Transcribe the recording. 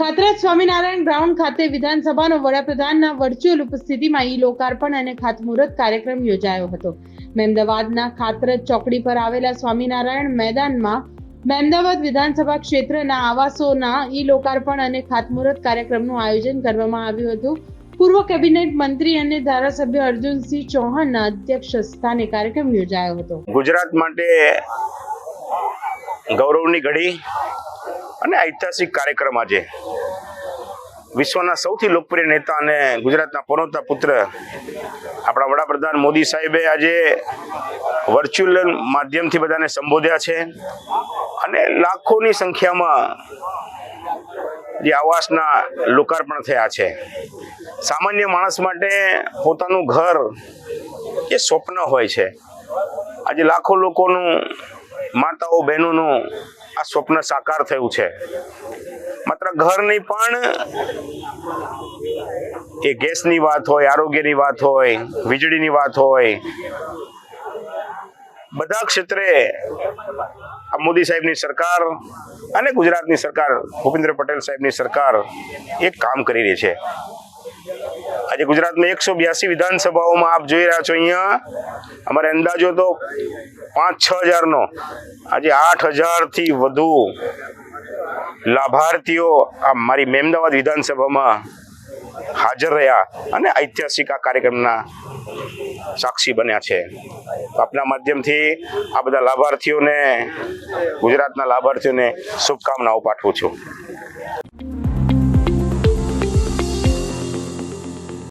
ગોત્રેજ Swaminarayan ground ખાતે વિધાનસભાનો વડાપ્રધાનના virtual ઉપસ્થિતિમાં ઈ લોકાર્પણ અને ખાતમુહૂર્ત કાર્યક્રમ યોજાયો હતો. મહેમદાવાદના ખાતરજ ચોકડી પર આવેલા સ્વામિનારાયણ મેદાનમાં મહેમદાવાદ વિધાનસભા ક્ષેત્રના આવાસોના ઈ લોકાર્પણ અને ખાતમુહૂર્ત કાર્યક્રમનું આયોજન કરવામાં આવ્યું હતું. પૂર્વ કેબિનેટ મંત્રી અને ધારાસભ્ય અર્જુનસિંહ ચૌહાણના અધ્યક્ષ સ્થાને કાર્યક્રમ યોજાયો હતો. ગુજરાત માટે ગૌરવની ઘડી અને ઐતિહાસિક કાર્યક્રમ આજે. વિશ્વના સૌથી લોકપ્રિય નેતા અને ગુજરાતના પનોતા પુત્ર આપણા વડાપ્રધાન મોદી સાહેબે આજે વર્ચ્યુઅલ માધ્યમથી બધાને સંબોધ્યા છે. અને લાખોની સંખ્યામાં જે આવાસના લોકાર્પણ થયા છે. સામાન્ય માણસ માટે પોતાનું ઘર એ સ્વપ્ન હોય છે. આજે લાખો લોકોનું માતાઓ બહેનોનું આ સ્વપ્ન સાકાર થયું છે. માત્ર ઘરની પણ એ ગેસની વાત હોય, આરોગ્યની વાત હોય, વીજળીની વાત હોય, બધા ક્ષેત્રે આ મોદી સાહેબની સરકાર અને ગુજરાતની સરકાર, ભૂપેન્દ્ર પટેલ સાહેબની સરકાર એક કામ કરી રહી છે. આજે ગુજરાતમાં એકસો બ્યાસી વિધાનસભાઓમાં આપ જોઈ રહ્યા છો અહીંયા. અમારે અંદાજો તો પાંચ છ હજારનો. આજે આઠ હજારથી વધુ લાભાર્થીઓ આ મારી મેમદાવાદ વિધાનસભામાં હાજર રહ્યા અને ઐતિહાસિક આ કાર્યક્રમના સાક્ષી બન્યા છે. આપના માધ્યમથી આ બધા લાભાર્થીઓને, ગુજરાતના લાભાર્થીઓને શુભકામનાઓ પાઠવું છું.